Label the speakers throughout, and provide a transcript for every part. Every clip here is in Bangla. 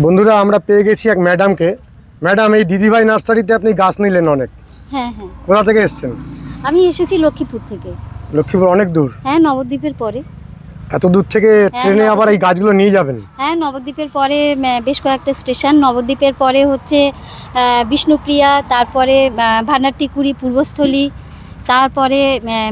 Speaker 1: বন্ধুরা আমরা পেয়ে গেছি এক ম্যাডামকে। ম্যাডাম এই দিদিভাই নার্সারিতে আপনি গাছ নিলেন অনেক।
Speaker 2: হ্যাঁ হ্যাঁ।
Speaker 1: কোথা থেকে এসছেন?
Speaker 2: আমি এসেছি লক্ষ্মীপুর থেকে।
Speaker 1: লক্ষ্মীপুর অনেক দূর?
Speaker 2: হ্যাঁ নবদ্বীপের পরে।
Speaker 1: এত দূর থেকে ট্রেনে আবার এই গাছগুলো নিয়ে যাবেন?
Speaker 2: হ্যাঁ নবদ্বীপের পরে বেশ কয়েকটা স্টেশন। নবদ্বীপের পরে হচ্ছে বিষ্ণুপ্রিয়া তারপরে ভান্ডারটিকুড়ি পূর্বস্থলী তারপরে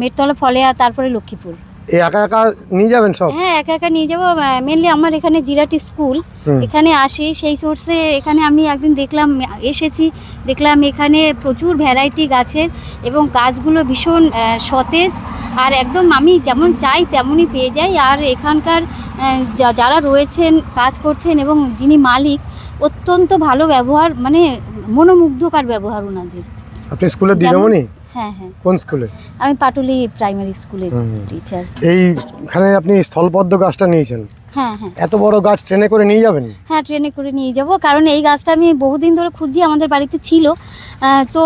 Speaker 2: মেটতলা ফলেয়া তারপরে লক্ষ্মীপুর।
Speaker 1: এই একা একা নিয়ে যাবেন সব?
Speaker 2: হ্যাঁ একা একা নিয়ে যাব। মেনলি আমার এখানে জিরাটি স্কুল এখানে আসি সেই সোর্সে এখানে আমি একদিন দেখলাম এসেছি দেখলাম এখানে প্রচুর ভ্যারাইটি গাছের এবং গাছগুলো ভীষণ সতেজ আর একদম আমি যেমন চাই তেমনই পেয়ে যাই। আর এখানকার যারা রয়েছেন কাজ করছেন এবং যিনি মালিক অত্যন্ত ভালো ব্যবহার মানে মনোমুগ্ধকর ব্যবহার ওনাদের।
Speaker 1: আপনি স্কুলে
Speaker 2: যেমন-
Speaker 1: দিদিমণি?
Speaker 2: হ্যাঁ হ্যাঁ।
Speaker 1: কোন স্কুলে?
Speaker 2: আমি পাটুলি প্রাইমারি স্কুলের। টিচার
Speaker 1: এইখানে আপনি স্থলপদ্ম গাছটা নিয়েছেন?
Speaker 2: হ্যাঁ হ্যাঁ।
Speaker 1: এত বড় গাছ ট্রেনে করে নিয়ে যাবেন?
Speaker 2: হ্যাঁ ট্রেনে করে নিয়ে যাব। কারণ এই গাছটা আমি বহুদিন ধরে খুঁজছি আমাদের বাড়িতে ছিল। তো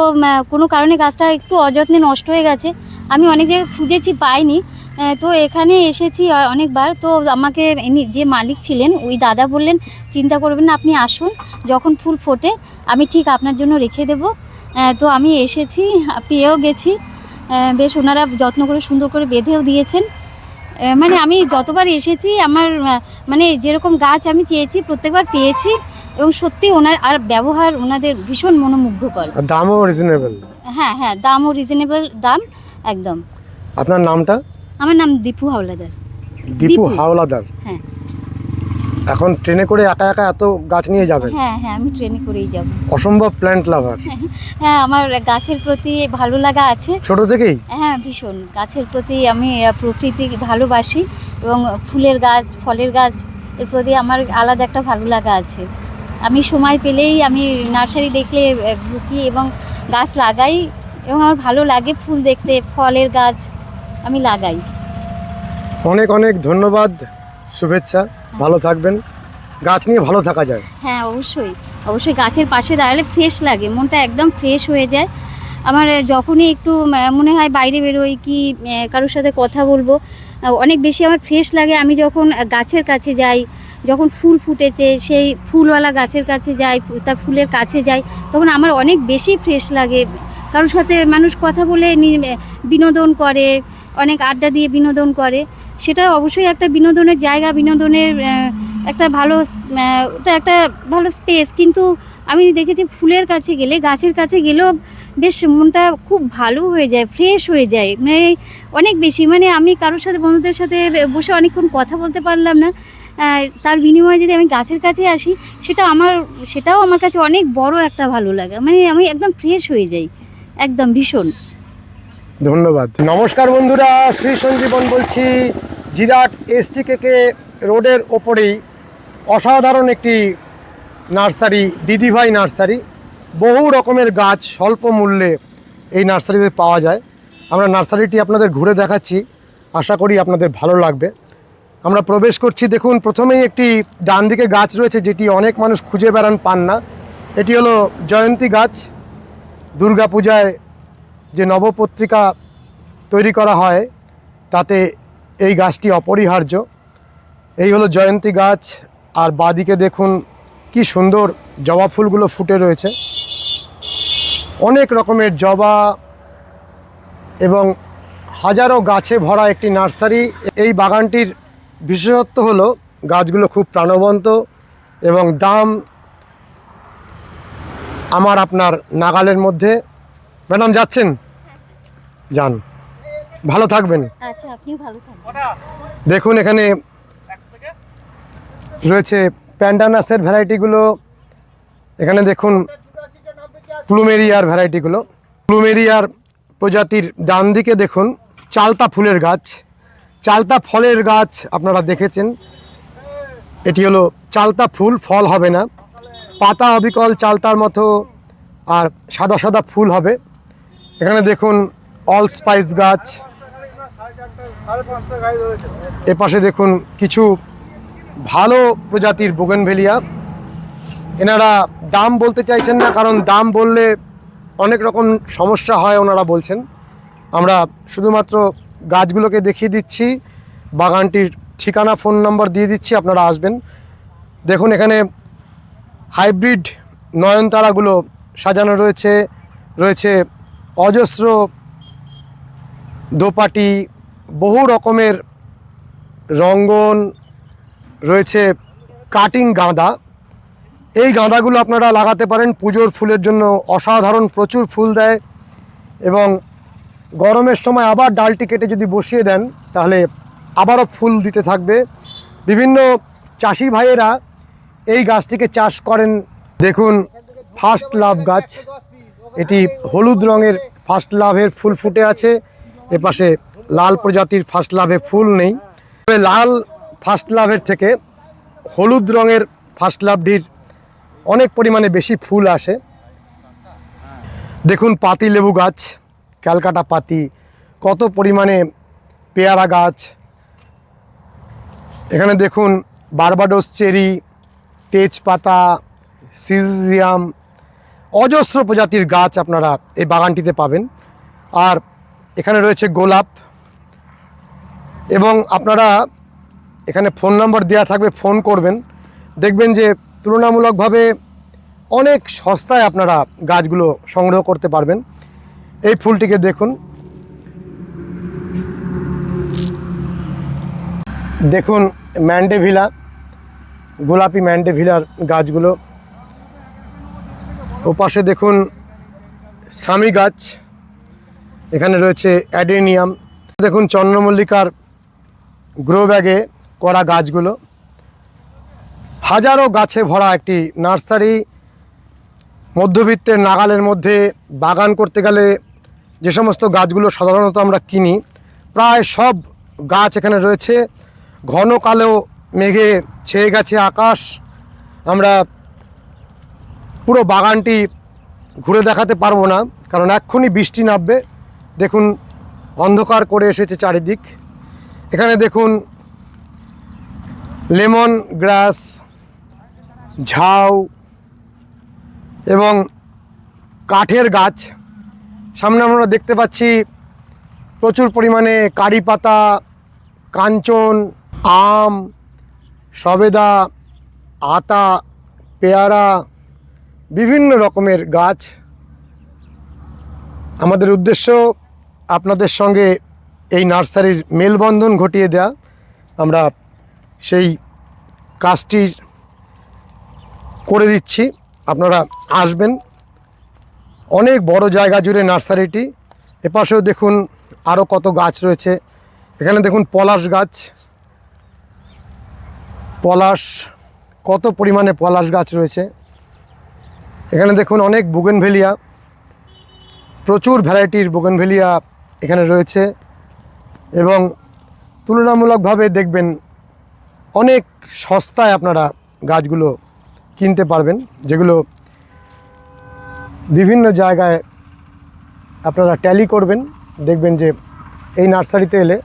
Speaker 2: কোনো কারণে গাছটা একটু অযত্নে নষ্ট হয়ে গেছে। আমি অনেক জায়গায় খুঁজেছি পাইনি। তো এখানে এসেছি অনেকবার। তো আমাকে যে মালিক ছিলেন ওই দাদা বললেন চিন্তা করবেন না আপনি আসুন। যখন ফুল ফোটে আমি ঠিক আপনার জন্য রেখে দেবো। তো আমি এসেছি পেয়েও গেছি। বেশ ওনারা যত্ন করে সুন্দর করে বেঁধেও দিয়েছেন। মানে আমি যতবার এসেছি আমার মানে যেরকম গাছ আমি চেয়েছি প্রত্যেকবার পেয়েছি এবং সত্যি ওনার আর ব্যবহার ওনাদের ভীষণ মনোমুগ্ধকর।
Speaker 1: দামও রিজনেবল
Speaker 2: হ্যাঁ হ্যাঁ দামও রিজনেবল দাম একদম।
Speaker 1: আপনার নামটা?
Speaker 2: আমার নাম দীপু হাওলাদার।
Speaker 1: দীপু। হাওলাদার।
Speaker 2: হ্যাঁ।
Speaker 1: এখন ট্রেনে করে একা একা এত গাছ নিয়ে যাবেন
Speaker 2: হ্যাঁ হ্যাঁ আমি ট্রেনে করেই যাব।
Speaker 1: অসম্ভব প্ল্যান্ট লাভার
Speaker 2: হ্যাঁ আমার গাছের প্রতি ভালো লাগা আছে।
Speaker 1: ছোট থেকেই?
Speaker 2: হ্যাঁ ভীষণ। গাছের প্রতি আমি প্রকৃতি ভালোবাসি এবং ফুলের গাছ ফলের গাছ এর প্রতি আমার আলাদা একটা ভালো লাগা আছে। আমি সময় পেলেই আমি নার্সারি দেখলে ঢুকি এবং গাছ লাগাই এবং আমার ভালো লাগে ফুল দেখতে ফলের গাছ আমি লাগাই।
Speaker 1: অনেক অনেক ধন্যবাদ শুভেচ্ছা। ভালো থাকবেন। গাছ নিয়ে ভালো থাকা যায়।
Speaker 2: হ্যাঁ অবশ্যই। অবশ্যই গাছের পাশে দাঁড়ালে ফ্রেশ লাগে, মনটা একদম ফ্রেশ হয়ে যায়। আমার যখনই একটু মনে হয় বাইরে বেরোই কি কারোর সাথে কথা বলব অনেক বেশি আমার ফ্রেশ লাগে। আমি যখন গাছের কাছে যাই, যখন ফুল ফুটেছে, সেই ফুলওয়ালা গাছের কাছে যাই তার ফুলের কাছে যাই, তখন আমার অনেক বেশি ফ্রেশ লাগে। কারোর সাথে মানুষ কথা বলে বিনোদন করে, অনেক আড্ডা দিয়ে বিনোদন করে। সেটা অবশ্যই একটা বিনোদনের জায়গা, বিনোদনের একটা ভালো ওটা একটা ভালো স্পেস কিন্তু আমি দেখেছি ফুলের কাছে গেলে, গাছের কাছে গেলেও বেশ মনটা খুব ভালো হয়ে যায় ফ্রেশ হয়ে যায়। মানে অনেক বেশি মানে আমি কারোর সাথে, বন্ধুদের সাথে বসে অনেকক্ষণ কথা বলতে পারলাম না। তার বিনিময়ে যদি আমি গাছের কাছে আসি, সেটা আমার, সেটাও আমার কাছে অনেক বড় একটা ভালো লাগে। মানে আমি একদম ফ্রেশ হয়ে যাই, একদম ভীষণ।
Speaker 1: ধন্যবাদ। নমস্কার বন্ধুরা, শ্রী সঞ্জীবন বলছি। জিরাট এসটি কেকে রোডের ওপরেই অসাধারণ একটি নার্সারি, দিদিভাই নার্সারি। বহু রকমের গাছ স্বল্প মূল্যে এই নার্সারিতে পাওয়া যায়। আমরা নার্সারিটি আপনাদের ঘুরে দেখাচ্ছি। আশা করি আপনাদের ভালো লাগবে। আমরা প্রবেশ করছি, দেখুন, প্রথমেই একটি ডান দিকে গাছ রয়েছে যেটি অনেক মানুষ খুঁজে বেড়ান পান না। এটি হলো জয়ন্তী গাছ। দুর্গাপূজায় যে নবপত্রিকা তৈরি করা হয়, তাতে এই গাছটি অপরিহার্য। এই হলো জয়ন্তী গাছ। আর বাদিকে দেখুন কি সুন্দর জবা ফুলগুলো ফুটে রয়েছে। অনেক রকমের জবা এবং হাজারো গাছে ভরা একটি নার্সারি। এই বাগানটির বিশেষত্ব হলো গাছগুলো খুব প্রাণবন্ত এবং দাম আমার আপনার নাগালের মধ্যে। ম্যাডাম, যাচ্ছেন? যান। ভালো থাকবেন।
Speaker 2: আচ্ছা আপনিও ভালো থাকবেন।
Speaker 1: দেখুন এখানে রয়েছে প্যান্ডানাসের ভ্যারাইটিগুলো। এখানে দেখুন প্লুমেরিয়ার ভ্যারাইটিগুলো। প্লুমেরিয়ার প্রজাতির ডান দিকে দেখুন চালতা ফুলের গাছ। চালতা ফলের গাছ আপনারা দেখেছেন। এটি হলো চালতা ফুল ফল হবে না। পাতা অবিকল চালতার মতো আর সাদা সাদা ফুল হবে। এখানে দেখুন অল স্পাইস গাছ। এ পাশে দেখুন কিছু ভালো প্রজাতির বোগেনভেলিয়া এনারা দাম বলতে চাইছেন না, কারণ দাম বললে অনেক রকম সমস্যা হয় ওনারা বলছেন। আমরা শুধুমাত্র গাছগুলোকে দেখিয়ে দিচ্ছি, বাগানটির ঠিকানা, ফোন নম্বর দিয়ে দিচ্ছি, আপনারা আসবেন। দেখুন এখানে হাইব্রিড নয়নতারাগুলো সাজানো রয়েছে রয়েছে অজস্র দোপাটি বহু রকমের রঙ্গন রয়েছে কাটিং গাঁদা। এই গাঁদাগুলো আপনারা লাগাতে পারেন, পুজোর ফুলের জন্য অসাধারণ প্রচুর ফুল দেয় এবং গরমের সময় আবার ডালটি কেটে যদি বসিয়ে দেন, তাহলে আবারও ফুল দিতে থাকবে। বিভিন্ন চাষি ভাইয়েরা এই গাছটিকে চাষ করেন। দেখুন ফার্স্ট লাভ গাছ। এটি হলুদ রঙের ফার্স্ট লাভের ফুল ফুটে আছে। এপাশে লাল প্রজাতির ফার্স্ট লাভে ফুল নেই। তবে লাল ফার্স্ট লাভের থেকে হলুদ রঙের ফার্স্ট লাভটির অনেক পরিমাণে বেশি ফুল আসে। দেখুন পাতি লেবু গাছ, ক্যালকাটা পাতি, কত পরিমাণে পেয়ারা গাছ। এখানে দেখুন বারবাডোস চেরি, তেজপাতা সিজিয়াম অজস্র প্রজাতির গাছ আপনারা এই বাগানটিতে পাবেন। আর এখানে রয়েছে গোলাপ এবং আপনারা এখানে ফোন নাম্বার দেওয়া থাকবে, ফোন করবেন। দেখবেন যে তুলনামূলকভাবে অনেক সস্তায় আপনারা গাছগুলো সংগ্রহ করতে পারবেন। এই ফুলটিকে দেখুন। দেখুন ম্যান্ডেভিলা, গোলাপি ম্যান্ডেভিলার গাছগুলো। ওপাশে দেখুন স্বামী গাছ। এখানে রয়েছে অ্যাডেনিয়াম। দেখুন চন্দ্রমল্লিকার গ্রো ব্যাগে করা গাছগুলো। হাজারো গাছে ভরা একটি নার্সারি। মধ্যবিত্তের নাগালের মধ্যে বাগান করতে গেলে যে সমস্ত গাছগুলো সাধারণত আমরা কিনি, প্রায় সব গাছ এখানে রয়েছে। ঘন কালো মেঘে ছেয়ে গেছে আকাশ। আমরা পুরো বাগানটি ঘুরে দেখাতে পারব না, কারণ এক্ষুনি বৃষ্টি নামবে। দেখুন, অন্ধকার করে এসেছে চারিদিক। এখানে দেখুন লেমন গ্রাস, ঝাউ এবং কাঠের গাছ। সামনে আমরা দেখতে পাচ্ছি প্রচুর পরিমাণে কারি পাতা, কাঞ্চন, আম, সবেদা, আতা, পেয়ারা, বিভিন্ন রকমের গাছ। আমাদের উদ্দেশ্য আপনাদের সঙ্গে এই নার্সারির মেলবন্ধন ঘটিয়ে দেয়া। আমরা সেই কাজটি করে দিচ্ছি। আপনারা আসবেন। অনেক বড় জায়গা জুড়ে নার্সারিটি। এপাশেও দেখুন আরও কত গাছ রয়েছে। এখানে দেখুন পলাশ গাছ। পলাশ, কত পরিমাণে পলাশ গাছ রয়েছে। এখানে দেখুন অনেক বুগেনভেলিয়া। প্রচুর ভ্যারাইটির বুগেনভেলিয়া এখানে রয়েছে। এবং তুলনামূলকভাবে দেখবেন অনেক সস্তায় আপনারা গাছগুলো কিনতে পারবেন, যেগুলো বিভিন্ন জায়গায় আপনারা ট্যালি করবেন, দেখবেন যে এই নার্সারিতে এলে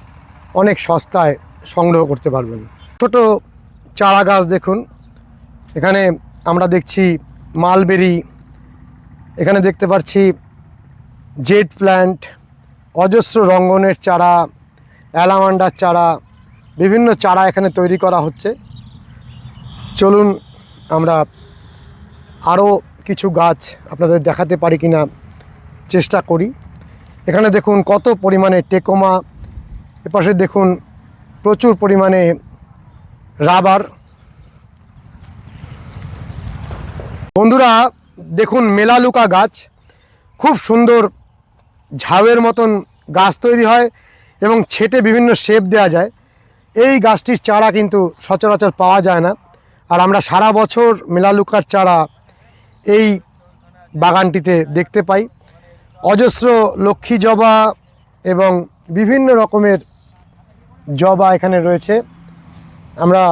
Speaker 1: অনেক সস্তায় সংগ্রহ করতে পারবেন। ছোটো চারা গাছ দেখুন, এখানে আমরা দেখছি মালবেরি, এখানে দেখতে পাচ্ছি জেট প্ল্যান্ট, অজস্র রঙ্গনের চারা অ্যালামান্ডার চারা, বিভিন্ন চারা এখানে তৈরি করা হচ্ছে। চলুন আমরা আরও কিছু গাছ আপনাদের দেখাতে পারি কি না চেষ্টা করি। এখানে দেখুন কত পরিমাণে টেকোমা, এপাশে দেখুন প্রচুর পরিমাণে রাবার। বন্ধুরা, দেখুন মেলালুকা গাছ, খুব সুন্দর ঝাউয়ের মতন গাছ তৈরি হয়। এবং ছেটে বিভিন্ন শেপ দেওয়া যায়। এই গাছটির চারা কিন্তু সচরাচর পাওয়া যায় না। আর আমরা সারা বছর মেলালুকার চারা এই বাগানটিতে দেখতে পাই। অজস্র লক্ষ্মী জবা এবং বিভিন্ন রকমের জবা এখানে রয়েছে। আমরা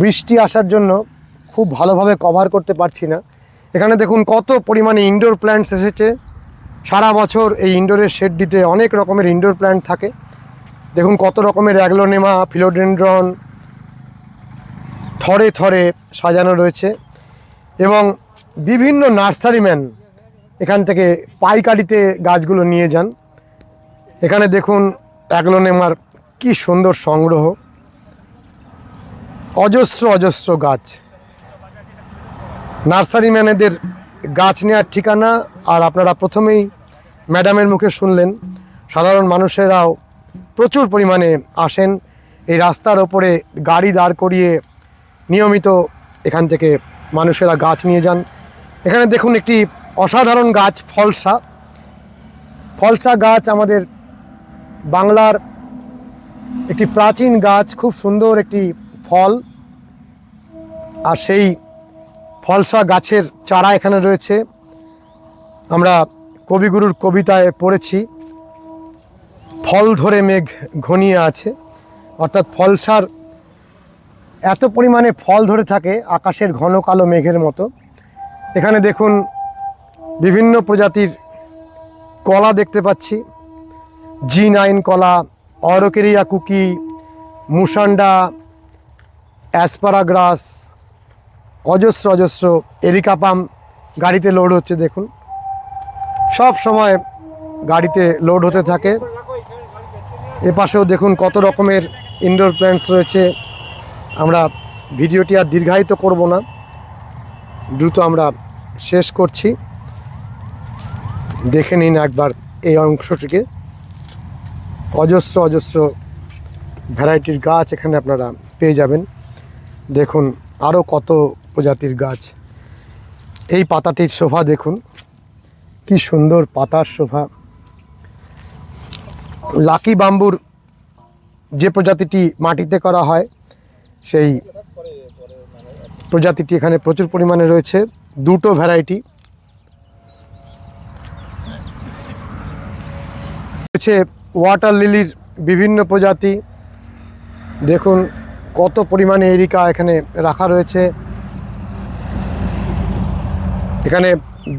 Speaker 1: বৃষ্টি আসার জন্য খুব ভালোভাবে কভার করতে পারছি না। এখানে দেখুন কত পরিমাণে ইনডোর প্ল্যান্টস এসেছে। সারা বছর এই ইনডোরের শেডটিতে অনেক রকমের ইনডোর প্ল্যান্ট থাকে। দেখুন কত রকমের অ্যাগলোনেমা, ফিলোডেন্ড্রন থরে থরে সাজানো রয়েছে এবং বিভিন্ন নার্সারিম্যান এখান থেকে পাইকারিতে গাছগুলো নিয়ে যান। এখানে দেখুন অ্যাগলোনেমার কি সুন্দর সংগ্রহ। অজস্র অজস্র গাছ। নার্সারি ম্যানেদের গাছ নেওয়ার ঠিকানা আর আপনারা প্রথমেই ম্যাডামের মুখে শুনলেন। সাধারণ মানুষেরাও প্রচুর পরিমাণে আসেন। এই রাস্তার ওপরে গাড়ি দাঁড় করিয়ে নিয়মিত এখান থেকে মানুষেরা গাছ নিয়ে যান। এখানে দেখুন একটি অসাধারণ গাছ, ফলসা। ফলসা গাছ আমাদের বাংলার একটি প্রাচীন গাছ, খুব সুন্দর একটি ফল। আর সেই ফলসা গাছের চারা এখানে রয়েছে। আমরা কবিগুরুর কবিতায় পড়েছি, ফল ধরে মেঘ ঘনিয়ে আছে। অর্থাৎ ফলসার এত পরিমাণে ফল ধরে থাকে আকাশের ঘন কালো মেঘের মতো। এখানে দেখুন বিভিন্ন প্রজাতির কলা দেখতে পাচ্ছি। জি নাইন কলা অরকেরিয়া কুকি মুসান্ডা অ্যাসপারাগ্রাস অজস্র অজস্র এরিকা পাম গাড়িতে লোড হচ্ছে, দেখুন। সব সময় গাড়িতে লোড হতে থাকে। এ পাশেও দেখুন কত রকমের ইনডোর প্ল্যান্টস রয়েছে। আমরা ভিডিওটি আর দীর্ঘায়িত করব না। দ্রুত আমরা শেষ করছি। দেখে নিন একবার এই অংশটিকে। অজস্র অজস্র ভ্যারাইটির গাছ এখানে আপনারা পেয়ে যাবেন। দেখুন আরও কত প্রজাতির গাছ। এই পাতাটির শোভা দেখুন। কি সুন্দর পাতার শোভা। লাকি বাম্বুর যে প্রজাতিটি মাটিতে করা হয়, সেই প্রজাতিটি এখানে প্রচুর পরিমাণে রয়েছে। দুটো ভ্যারাইটি। রয়েছে ওয়াটার লিলির বিভিন্ন প্রজাতি। দেখুন কত পরিমাণে এরিকা এখানে রাখা রয়েছে। এখানে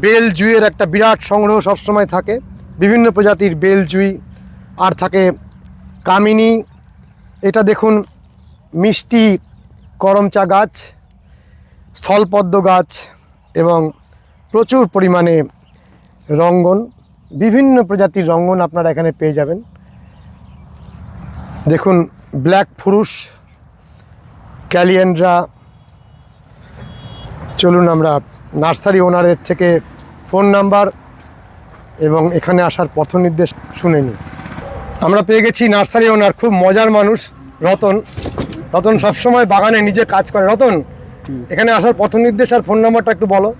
Speaker 1: বেল জুইয়ের একটা বিরাট সংগ্রহ সবসময় থাকে। বিভিন্ন প্রজাতির বেল জুই, আর থাকে কামিনী। এটা দেখুন, মিষ্টি করমচা গাছ, স্থলপদ্ম গাছ এবং প্রচুর পরিমাণে রঙ্গন। বিভিন্ন প্রজাতির রঙ্গন আপনারা এখানে পেয়ে যাবেন। দেখুন, ব্ল্যাক ফুরুষ ক্যালিয়েন্ড্রা চলুন আমরা নার্সারি ওনারের থেকে ফোন নাম্বার এবং এখানে আসার পথ নির্দেশ শুনে নিই। আমরা পেয়ে গেছি নার্সারি ওনার খুব মজার মানুষ রতন। রতন সবসময় বাগানে নিজে কাজ করে। রতন এখানে আসার পথ নির্দেশ আর ফোন নাম্বারটা একটু বলো।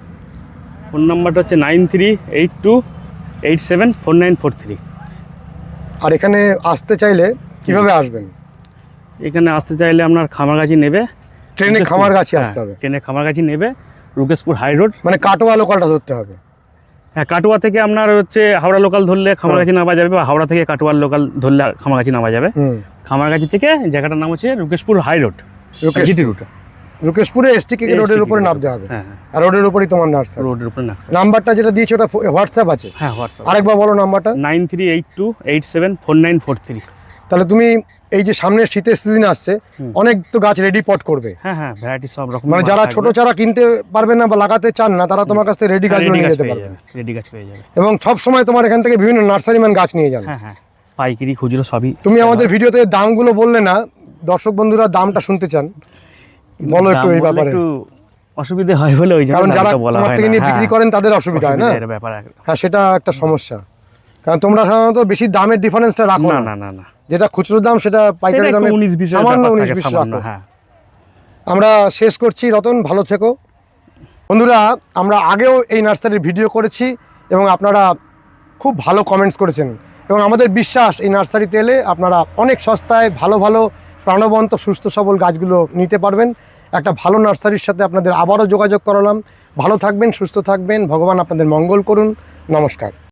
Speaker 3: ফোন নাম্বারটা হচ্ছে nine three eight two eight seven four nine four three.
Speaker 1: আর এখানে আসতে চাইলে কীভাবে আসবেন?
Speaker 3: এখানে আসতে চাইলে আপনার খামারগাছি নেবে।
Speaker 1: ট্রেনে খামারগাছি
Speaker 3: হ্যাঁ,
Speaker 1: আসতে হবে।
Speaker 3: ট্রেনে খামারগাছি নেবে। Rukeshpur high road.
Speaker 1: মানে কাটোয়া লোকালটা ধরতে হবে।
Speaker 3: হ্যাঁ কাটোয়া থেকে আপনার হচ্ছে হাওড়া লোকাল ধরলে খামারগাছি নামা যাবে বা হাওড়া থেকে কাটুয়ার লোকাল ধরলে খামারগাছি নামা যাবে। খামারগাছি থেকে জায়গাটার নাম হচ্ছে Rukeshpur high road. GT route
Speaker 1: রুকেশপুরে ST K রোডের উপরে নামতে হবে।
Speaker 3: হ্যাঁ হ্যাঁ।
Speaker 1: আর রোডের উপরেই তোমার নার্সারি।
Speaker 3: রোডের উপরে নাকসা
Speaker 1: নাম্বারটা যেটা দিয়েছ ওটা হোয়াটসঅ্যাপ আছে?
Speaker 3: হ্যাঁ হোয়াটসঅ্যাপ
Speaker 1: আরেকবার বলো নাম্বারটা।
Speaker 3: Nine three eight two eight seven four nine four three.
Speaker 1: তাহলে তুমি এই যে সামনের শীতের সিজন আসছে অনেক তো গাছ রেডি পট করবে।
Speaker 3: হ্যাঁ হ্যাঁ ভ্যারাইটি সব রকম
Speaker 1: মানে যারা ছোট চারা কিনতে পারবে না বা লাগাতে চান না তারা তোমার কাছ থেকে রেডি গাছগুলো
Speaker 3: রেডি
Speaker 1: নিয়ে
Speaker 3: গাছ
Speaker 1: যেতে পারবে।
Speaker 3: রেডি গাছ পেয়ে যাবে।
Speaker 1: এবং সব সময় তোমার এখান থেকে বিভিন্ন নার্সারিম্যান গাছ নিয়ে যান
Speaker 3: হ্যাঁ হ্যাঁ পাইকারি খুচরো সবই
Speaker 1: তুমি আমাদের ভিডিওতে দামগুলো বললে না দর্শক বন্ধুরা দামটা শুনতে চান। বলো একটু এই ব্যাপারে।
Speaker 3: একটু অসুবিধে হয় বলে ওই জন্য
Speaker 1: কারণ যারা তোমার থেকে নিয়ে বিক্রি
Speaker 3: হ্যাঁ,
Speaker 1: করেন তাদের অসুবিধা হয় না?
Speaker 3: ব্যাপার।
Speaker 1: হ্যাঁ সেটা একটা সমস্যা। কারণ তোমরা সাধারণত বেশি দামের ডিফারেন্সটা রাখো
Speaker 3: না
Speaker 1: না।
Speaker 3: না
Speaker 1: যেটা খুচরো দাম সেটা পাইকারি দামে
Speaker 3: উনিশ বিশের
Speaker 1: সামান্য
Speaker 3: ব্যাপার
Speaker 1: উনিশ বিশ রাখো।
Speaker 3: হ্যাঁ।
Speaker 1: আমরা শেষ করছি রতন ভালো থেকো। বন্ধুরা আমরা আগেও এই নার্সারির ভিডিও করেছি এবং আপনারা খুব ভালো কমেন্টস করেছেন। এবং আমাদের বিশ্বাস এই নার্সারিতে এলে আপনারা অনেক সস্তায় ভালো ভালো প্রাণবন্ত সুস্থ সবল গাছগুলো নিতে পারবেন। একটা ভালো নার্সারির সাথে আপনাদের আবারও যোগাযোগ করালাম। ভালো থাকবেন সুস্থ থাকবেন। ভগবান আপনাদের মঙ্গল করুন। নমস্কার।